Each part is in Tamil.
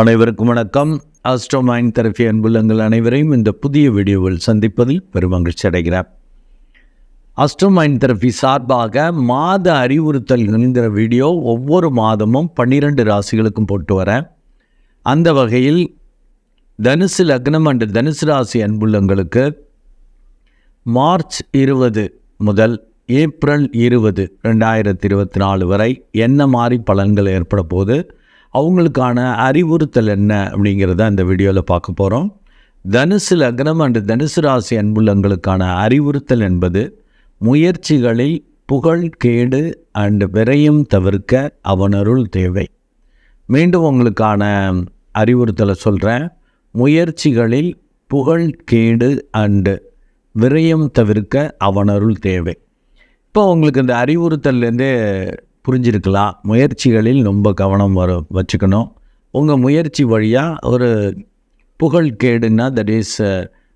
அனைவருக்கும் வணக்கம். ஆஸ்ட்ரோமைன் தெரபி அன்புள்ளங்கள் அனைவரையும் இந்த புதிய வீடியோவில் சந்திப்பதில் பெருமகிழ்ச்சி அடைகிறார் ஆஸ்ட்ரோமைன் தெரபி சார்பாக மாத அறிவுறுத்தல் என்கிற வீடியோ ஒவ்வொரு மாதமும் பன்னிரெண்டு ராசிகளுக்கும் போட்டு வரேன். அந்த வகையில் தனுசு லக்னம் அண்டு தனுசு ராசி அன்புள்ளங்களுக்கு மார்ச் இருபது முதல் ஏப்ரல் இருபது ரெண்டாயிரத்தி இருபத்தி நாலு வரை என்ன மாதிரி பலன்கள் ஏற்பட போகுது? அவங்களுக்கான அறிவுறுத்தல் என்ன அப்படிங்கிறத அந்த வீடியோவில் பார்க்க போகிறோம் தனுசு லக்னம் அண்டு தனுசு ராசி அன்புள்ளங்களுக்கான அறிவுறுத்தல் என்பது முயற்சிகளில் புகழ் கேடு அண்டு விரையும் தவிர்க்க அவனருள் தேவை. மீண்டும் உங்களுக்கான அறிவுறுத்தலை சொல்கிறேன் முயற்சிகளில் புகழ் கேடு அண்டு விரயம் தவிர்க்க அவனருள் தேவை. இப்போ உங்களுக்கு இந்த அறிவுறுத்தல்லேருந்தே புரிஞ்சிருக்கலாம். முயற்சிகளில் ரொம்ப கவனம் வர வச்சுக்கணும். உங்கள் முயற்சி வழியாக ஒரு புகழ் கேடுன்னா தட் இஸ்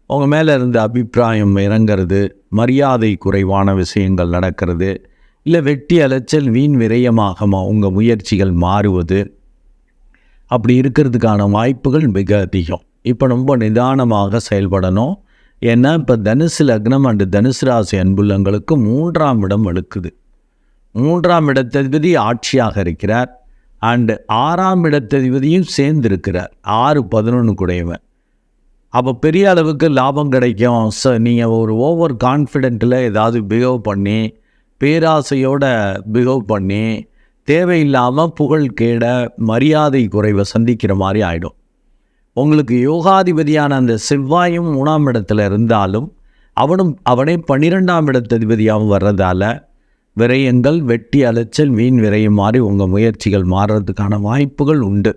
உங்கள் மேலே இருந்த அபிப்பிராயம் இறங்கிறது மரியாதை குறைவான விஷயங்கள் நடக்கிறது இல்லை வெட்டி அலைச்சல் வீண் விரயமாக உங்கள் முயற்சிகள் மாறுவது அப்படி இருக்கிறதுக்கான வாய்ப்புகள் மிக அதிகம். இப்போ ரொம்ப நிதானமாக செயல்படணும். ஏன்னா இப்போ தனுசு லக்னம் அண்டு தனுசு ராசி அன்புள்ளங்களுக்கு மூன்றாம் இடம் எடுக்குது. மூன்றாம் இடத்ததிபதி ஆட்சியாக இருக்கிறார். அண்டு ஆறாம் இடத்ததிபதியும் சேர்ந்து இருக்கிறார் ஆறு பதினொன்று குடையவன். அப்போ பெரிய அளவுக்கு லாபம் கிடைக்கும். ச நீங்கள் ஒரு ஓவர் கான்ஃபிடென்ட்டில் ஏதாவது பிஹேவ் பண்ணி பேராசையோட பிஹேவ் பண்ணி தேவையில்லாமல் புகழ் கேட மரியாதை குறைவை சந்திக்கிற மாதிரி ஆகிடும் உங்களுக்கு யோகாதிபதியான அந்த செவ்வாயும் மூணாம் இடத்துல இருந்தாலும் அவனும் அவனே பன்னிரெண்டாம் இடத்ததிபதியாகவும் வர்றதால விரயங்கள் வெட்டி அலைச்சல் வீண் விரையும் மாதிரி உங்கள் முயற்சிகள் மாறுறதுக்கான வாய்ப்புகள் உண்டு.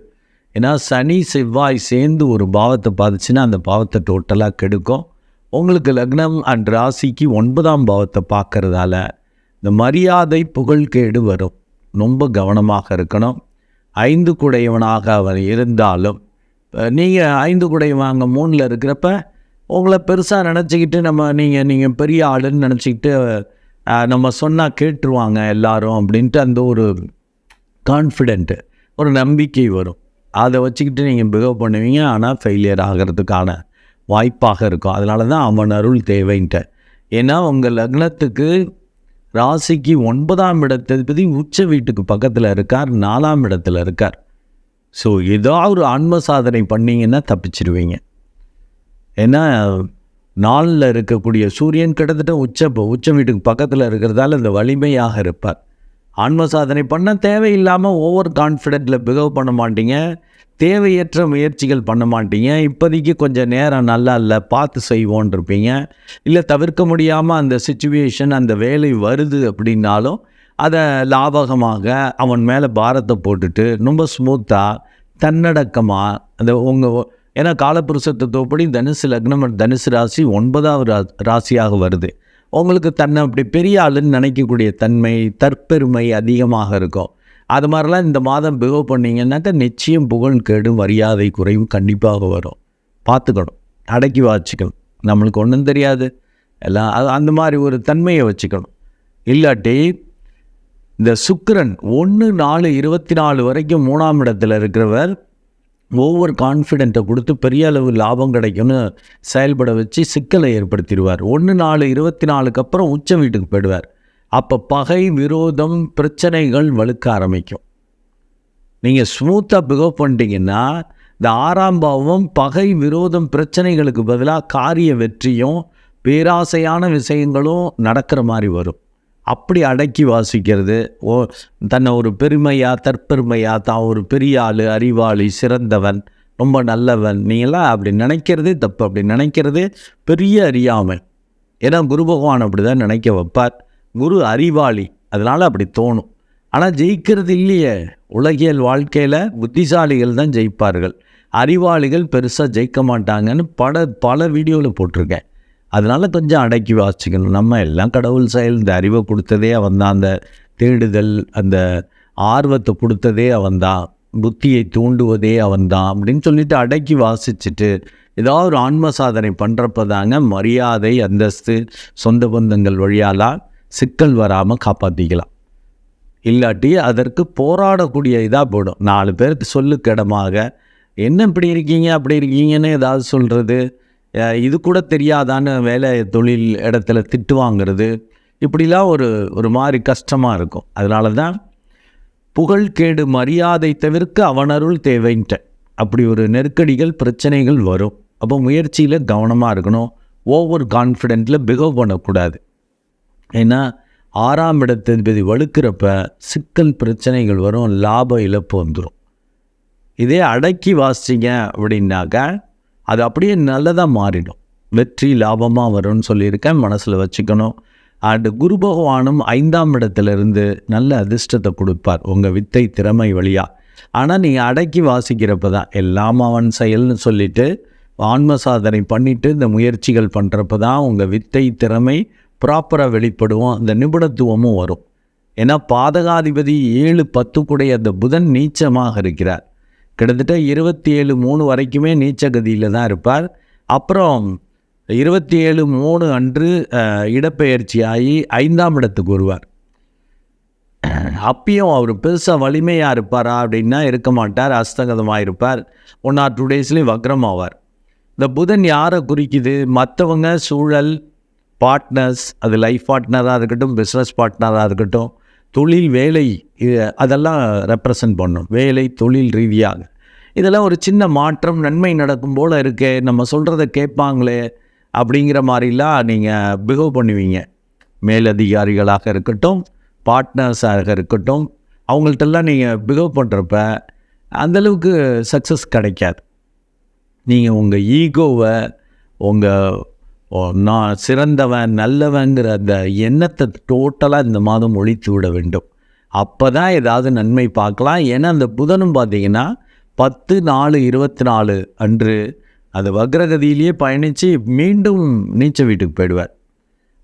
ஏன்னா சனி செவ்வாய் சேர்ந்து ஒரு பாவத்தை பார்த்துச்சுன்னா அந்த பாவத்தை டோட்டலாக கெடுக்கும். உங்களுக்கு லக்னம் அண்ட் ராசிக்கு ஒன்பதாம் பாவத்தை பார்க்கறதால இந்த மரியாதை புகழ்கேடு வரும். ரொம்ப கவனமாக இருக்கணும். ஐந்து குடையவனாக அவர் இருந்தாலும் நீங்கள் ஐந்து குடையவாங்க மூணில் இருக்கிறப்ப உங்களை பெருசாக நினச்சிக்கிட்டு நம்ம நீங்கள் நீங்கள் பெரிய ஆளுன்னு நினச்சிக்கிட்டு நம்ம சொன்னால் கேட்டுருவாங்க எல்லாரும் அப்படின்ட்டு அந்த ஒரு கான்ஃபிடென்ட்டு ஒரு நம்பிக்கை வரும். அதை வச்சுக்கிட்டு நீங்கள் பிஹேவ் பண்ணுவீங்க ஆனால் ஃபெயிலியர் ஆகிறதுக்கான வாய்ப்பாக இருக்கும். அதனால தான் அவன் அருள் தேவைன்ட்ட. ஏன்னா உங்கள் லக்னத்துக்கு ராசிக்கு ஒன்பதாம் இடத்ததிபதி உச்ச வீட்டுக்கு பக்கத்தில் இருக்கார் நாலாம் இடத்துல இருக்கார். ஸோ ஏதோ ஒரு ஆன்ம சாதனை பண்ணிங்கன்னா தப்பிச்சிடுவீங்க ஏன்னா நாளில் இருக்கக்கூடிய சூரியன் கிட்டத்தட்ட உச்ச உச்ச வீட்டுக்கு பக்கத்தில் இருக்கிறதால இந்த வலிமையாக இருப்பார். ஆன்ம சாதனை பண்ண தேவையில்லாமல் ஓவர் கான்ஃபிடென்ட்டில் பிகவ் பண்ண மாட்டீங்க. தேவையற்ற முயற்சிகள் பண்ண மாட்டீங்க. இப்போதைக்கு கொஞ்சம் நேரம் நல்லா இல்லை பார்த்து செய்வோன் இருப்பீங்க. இல்லை தவிர்க்க முடியாமல் அந்த சுச்சுவேஷன் அந்த வேலை வருது அப்படின்னாலும் அதை லாபகமாக அவன் மேலே பாரத்தை போட்டுட்டு ரொம்ப ஸ்மூத்தாக தன்னடக்கமாக அந்த உங்கள் ஏன்னா காலப்புருஷ தத்துவப்படி தனுசு லக்னம் தனுசு ராசி ஒன்பதாவது ரா ராசியாக வருது. உங்களுக்கு தன்னை அப்படி பெரிய ஆளுன்னு நினைக்கக்கூடிய தன்மை தற்பெருமை அதிகமாக இருக்கும். அது மாதிரிலாம் இந்த மாதம் பிஹேவ் பண்ணிங்கன்னாக்கா நிச்சயம் புகழ் கேடு மரியாதை குறைவு கண்டிப்பாக வரும். பார்த்துக்கணும். அடக்கி வாச்சிக்கணும். நம்மளுக்கு ஒன்றும் தெரியாது. எல்லாம் அது அந்த மாதிரி ஒரு தன்மையை வச்சுக்கணும். இல்லாட்டி இந்த சுக்கரன் ஒன்று நாலு இருபத்தி நாலு வரைக்கும் மூணாம் இடத்துல இருக்கிறவர் ஓவர் கான்ஃபிடென்ட்டை கொடுத்து பெரிய அளவு லாபம் கிடைக்கும்னு செயல்பட வச்சு சிக்கலை ஏற்படுத்திடுவார். ஒன்று நாலு இருபத்தி நாலுக்கு அப்புறம் உச்ச வீட்டுக்கு போயிடுவார். அப்போ பகை விரோதம் பிரச்சனைகள் வலுக்க ஆரம்பிக்கும். நீங்கள் ஸ்மூத்தாக பிகவ் பண்ணிட்டீங்கன்னா இந்த ஆறாம் பாவம் பகை விரோதம் பிரச்சனைகளுக்கு பதிலாக காரிய வெற்றியும் பேராசையான விஷயங்களும் நடக்கிற மாதிரி வரும். அப்படி அடக்கி வாசிக்கிறது. ஓ தன்னை ஒரு பெருமையாக தற்பெருமையாக தான் ஒரு பெரிய ஆள் அறிவாளி சிறந்தவன் ரொம்ப நல்லவன் நீங்களாம் அப்படி நினைக்கிறதே தப்பு. அப்படி நினைக்கிறதே பெரிய அறியாமை. ஏன்னா குரு பகவான் அப்படி தான் நினைக்க வைப்பார். குரு அறிவாளி. அதனால் அப்படி தோணும். ஆனால் ஜெயிக்கிறது இல்லையே. உலகியல் வாழ்க்கையில் புத்திசாலிகள் தான் ஜெயிப்பார்கள். அறிவாளிகள் பெருசாக ஜெயிக்க மாட்டாங்கன்னு பல பல வீடியோவில் போட்டிருக்கேன். அதனால் கொஞ்சம் அடக்கி வாசிக்கணும் நம்ம எல்லாம் கடவுள் செயல் இந்த அறிவை கொடுத்ததே அவன் தான் அந்த தேடுதல் அந்த ஆர்வத்தை கொடுத்ததே அவன் தான் புத்தியை தூண்டுவதே அவன் தான் அப்படின்னு சொல்லிட்டு அடக்கி வாசிச்சுட்டு ஏதாவது ஒரு ஆன்ம சாதனை பண்ணுறப்ப தாங்க மரியாதை அந்தஸ்து சொந்த பந்தங்கள் வழியாலாம் சிக்கல் வராமல் காப்பாற்றிக்கலாம் இல்லாட்டி அதற்கு போராடக்கூடிய இதாக போயிடும் நாலு பேருக்கு சொல்லுக்கு இடமாக என்ன இப்படி இருக்கீங்க? அப்படி இருக்கீங்கன்னு ஏதாவது சொல்கிறது இது கூட தெரியாதான்னு வேலை தொழில் இடத்துல திட்டு வாங்குறது. இப்படிலாம் ஒரு ஒரு மாதிரி கஷ்டமாக இருக்கும். அதனால தான் புகழ்கேடு மரியாதை தவிர்க்க அவனருள் தேவைன்ட்ட அப்படி ஒரு நெருக்கடிகள் பிரச்சனைகள் வரும். அப்போ முயற்சியில் கவனமாக இருக்கணும். ஓவர் கான்ஃபிடென்ட்டில் பிகவ் பண்ணக்கூடாது. ஏன்னா ஆறாம் இடத்ததிபதி வலுக்கிறப்ப சிக்கல் பிரச்சனைகள் வரும் லாப இழப்பு வந்துடும் இதே அடக்கி வாசிச்சிங்க அப்படின்னாக்க அது அப்படியே நல்லதாக மாறிடும். வெற்றி லாபமாக வரும்னு சொல்லியிருக்கேன் மனசில் வச்சுக்கணும். அண்டு குரு பகவானும் ஐந்தாம் இடத்துலேருந்து நல்ல அதிர்ஷ்டத்தை கொடுப்பார் உங்கள் வித்தை திறமை வழியாக ஆனால் நீங்கள் அடக்கி வாசிக்கிறப்ப தான் எல்லாம் அவன் செயல்னு சொல்லிட்டு ஆன்ம சாதனை பண்ணிவிட்டு இந்த முயற்சிகள் பண்ணுறப்ப தான் உங்கள் வித்தை திறமை ப்ராப்பராக வெளிப்படுவோம் அந்த நிபுணத்துவமும் வரும். ஏன்னா பாதகாதிபதி ஏழு பத்துக்குடைய அந்த புதன் நீச்சமாக இருக்கிறார். கிட்டத்தட்ட இருபத்தி ஏழு மூணு வரைக்குமே நீச்சகதியில் தான் இருப்பார். அப்புறம் இருபத்தி ஏழு மூணு அன்று இடப்பெயர்ச்சி ஆகி ஐந்தாம் இடத்துக்கு வருவார். அப்பயும் அவர் பெருசாக வலிமையாக இருப்பாரா அப்படின்னா இருக்க மாட்டார் அஸ்தகதமாக இருப்பார். ஒன் ஆர் டூ டேஸ்லேயும் வக்ரமாவார். இந்த புதன் யாரை குறிக்குது? மற்றவங்க சூழல் பார்ட்னர்ஸ் அது லைஃப் பார்ட்னராக இருக்கட்டும் பிஸ்னஸ் பார்ட்னராக இருக்கட்டும் தொழில் வேலை அதெல்லாம் ரெப்ரசன்ட் பண்ணும். வேலை தொழில் ரீதியாக. இதெல்லாம் ஒரு சின்ன மாற்றம் நன்மை நடக்கும் போல் இருக்கே நம்ம சொல்கிறத கேட்பாங்களே அப்படிங்கிற மாதிரிலாம் நீங்கள் பிஹேவ் பண்ணுவீங்க. மேலதிகாரிகளாக இருக்கட்டும் பார்ட்னர்ஸாக இருக்கட்டும் அவங்கள்ட்டெல்லாம் நீங்கள் பிஹேவ் பண்ணுறப்ப அந்தளவுக்கு சக்ஸஸ் கிடைக்காது. நீங்கள் உங்கள் ஈகோவை உங்கள் நான் சிறந்தவன் நல்லவங்கிற அந்த எண்ணத்தை டோட்டலாக இந்த மாதம் ஒழித்து விட வேண்டும். அப்போ தான் ஏதாவது நன்மை பார்க்கலாம். ஏன்னா அந்த புதனும் பார்த்தீங்கன்னா பத்து நாலு இருபத்தி நாலு அன்று அது வக்ரகதியிலேயே பயணித்து மீண்டும் நீச்ச வீட்டுக்கு போயிடுவார்.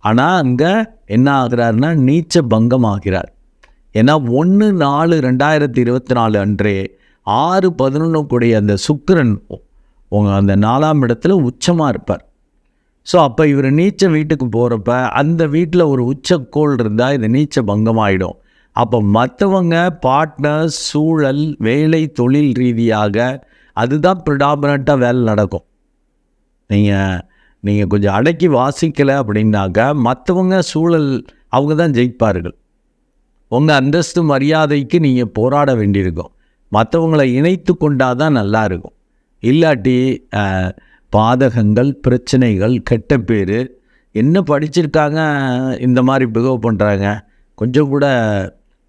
ஆனால் அங்கே என்ன ஆகிறாருன்னா நீச்ச பங்கம் ஆகிறார் ஏன்னா ஒன்று நாலு ரெண்டாயிரத்தி இருபத்தி நாலு அன்றே ஆறு பதினொன்று கூடிய அந்த சுக்கிரன் உங்கள் அந்த நாலாம் இடத்துல உச்சமாக இருப்பார். ஸோ அப்போ இவர் நீச்ச வீட்டுக்கு போகிறப்ப அந்த வீட்டில் ஒரு உச்சக்கோள் இருந்தால் இது நீச்ச பங்கமாயிடும். அப்போ மற்றவங்க பார்ட்னர்ஸ் சூழல் வேலை தொழில் ரீதியாக அதுதான் ப்ரிடாமினண்ட்டாக வேலை நடக்கும். நீங்கள் நீங்கள் கொஞ்சம் அடக்கி வாசிக்கலை அப்படின்னாக்கா மற்றவங்க சூழல் அவங்க தான் ஜெயிப்பார்கள். உங்கள் அந்தஸ்து மரியாதைக்கு நீங்கள் போராட வேண்டியிருக்கும். மற்றவங்களை இணைத்து கொண்டால் தான் நல்லா இருக்கும். இல்லாட்டி பாதகங்கள் பிரச்சனைகள் கெட்ட பேர். என்ன படிச்சிருக்காங்க இந்த மாதிரி பிகவ் பண்ணுறாங்க கொஞ்சம் கூட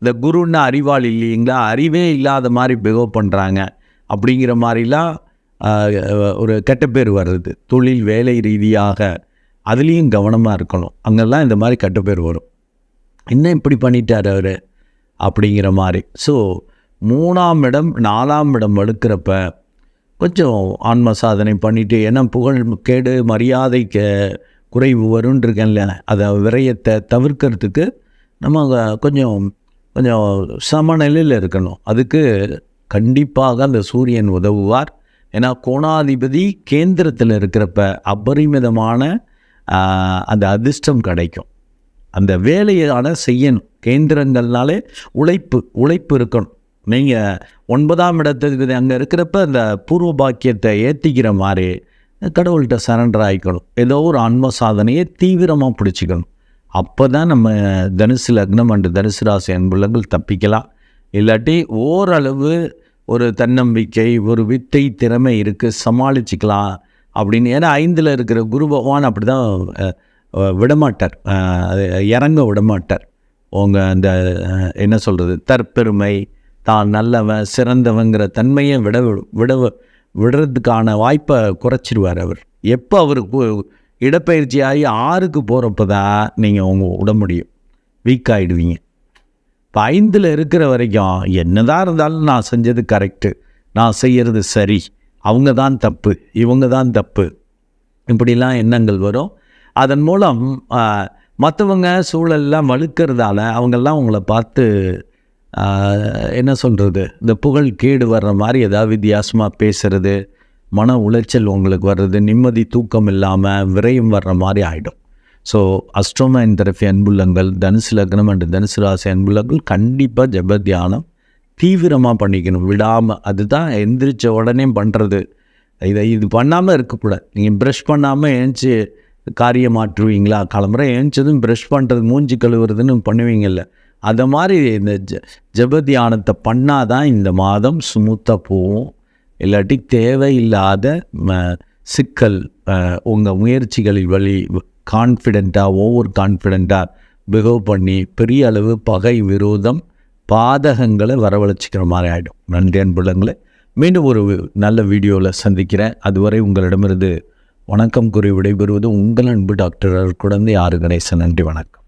இந்த குருன்னா அறிவாள் இல்லைங்களா? அறிவே இல்லாத மாதிரி பிகவ் பண்ணுறாங்க அப்படிங்கிற மாதிரிலாம் ஒரு கெட்ட பேர் வருது. தொழில் வேலை ரீதியாக அதுலேயும் கவனமாக இருக்கணும். அங்கெல்லாம் இந்த மாதிரி கெட்ட பேர் வரும். இன்னும் இப்படி பண்ணிட்டார் அவர்? அப்படிங்கிற மாதிரி. ஸோ மூணாம் இடம் நாலாம் இடம் எடுக்கிறப்ப கொஞ்சம் ஆன்ம சாதனை பண்ணிவிட்டு ஏன்னா புகழ் கேடு மரியாதைக்கு குறைவு வரும்னு இருக்கேன்ல அதை விரயத்தை தவிர்க்கிறதுக்கு நம்ம கொஞ்சம் கொஞ்சம் சமநிலையில் இருக்கணும். அதுக்கு கண்டிப்பாக அந்த சூரியன் உதவுவார். ஏன்னா கோணாதிபதி கேந்திரத்தில் இருக்கிறப்ப அபரிமிதமான அந்த அதிர்ஷ்டம் கிடைக்கும். அந்த வேலையான செய்யணும். கேந்திரங்கள்னாலே உழைப்பு உழைப்பு இருக்கணும். நீங்கள் ஒன்பதாம் இடத்துக்கு அங்கே இருக்கிறப்ப அந்த பூர்வ பாக்கியத்தை ஏற்றிக்கிற மாதிரி கடவுள்கிட்ட சரண்டர் ஆகிக்கணும் ஏதோ ஒரு ஆன்ம சாதனையை தீவிரமாக பிடிச்சிக்கணும். அப்போ தான் நம்ம தனுசு லக்னம் அண்டு தனுசு ராசி அன்புள்ளங்கள் தப்பிக்கலாம். இல்லாட்டி ஓரளவு ஒரு தன்னம்பிக்கை ஒரு வித்தை திறமை இருக்குது சமாளிச்சுக்கலாம் அப்படின்னு. ஏன்னா ஐந்தில் இருக்கிற குரு பகவான் அப்படி தான் விடமாட்டார். இறங்க விடமாட்டார். உங்கள் அந்த என்ன சொல்கிறது தற்பெருமை தான் நல்லவன் சிறந்தவங்கிற தன்மையை விட விட விடுறதுக்கான வாய்ப்பை குறைச்சிடுவார் அவர். எப்போ அவருக்கு இடப்பயிற்சி ஆகி ஆறுக்கு போகிறப்ப தான் நீங்கள் உங்கள் விட முடியும் வீக் ஆகிடுவீங்க இப்போ ஐந்தில் இருக்கிற வரைக்கும் என்னதான் இருந்தாலும் நான் செஞ்சது கரெக்டு நான் செய்கிறது சரி அவங்க தான் தப்பு இவங்க தான் தப்பு. இப்படிலாம் எண்ணங்கள் வரும். அதன் மூலம் மற்றவங்க சூழல்லாம் வலுக்கிறதால அவங்கெல்லாம் உங்களை பார்த்து என்ன சொல்கிறது இந்த புகழ் கேடு வர்ற மாதிரி ஏதாவது வித்தியாசமாக பேசுகிறது மன உளைச்சல் உங்களுக்கு வர்றது நிம்மதி தூக்கம் இல்லாமல் விரயம் வர்ற மாதிரி ஆகிடும் ஸோ அஸ்ட்ரோமேன் தெரப்பி அன்புள்ளங்கள் தனுசு லக்னம் அண்டு தனுசு ராசி அன்புள்ளங்கள் கண்டிப்பாக ஜப தியானம் தீவிரமாக பண்ணிக்கணும். விடாமல் அதுதான் எந்திரிச்ச உடனே பண்ணுறது இதை இது பண்ணாமல் இருக்கக்கூடாது. நீங்கள் ப்ரஷ் பண்ணாமல் ஏஞ்சி காரியம் மாற்றுவீங்களா? கிளம்புற ஏஞ்சதும் ப்ரஷ் பண்ணுறது மூஞ்சி கழுவுறதுன்னு பண்ணுவீங்கல்ல. அதை மாதிரி இந்த ஜ ஜபத்தியானத்தை பண்ணால் தான் இந்த மாதம் ஸ்மூத்தாக போகும் இல்லாட்டி தேவையில்லாத ம, சிக்கல் உங்கள் முயற்சிகளில் வழி கான்ஃபிடெண்ட்டாக ஓவர் கான்ஃபிடெண்ட்டாக பிகவ் பண்ணி பெரிய அளவு பகை விரோதம் பாதகங்களை வரவழைச்சிக்கிற மாதிரி ஆகிடும் நன்றி அன்புள்ளங்களே. மீண்டும் ஒரு நல்ல வீடியோவில் சந்திக்கிறேன். அதுவரை உங்களிடமிருந்து வணக்கம் கூறி விடைபெறுவது உங்கள் அன்பு டாக்டர் குழந்தை ஆறு கணேசன். நன்றி வணக்கம்.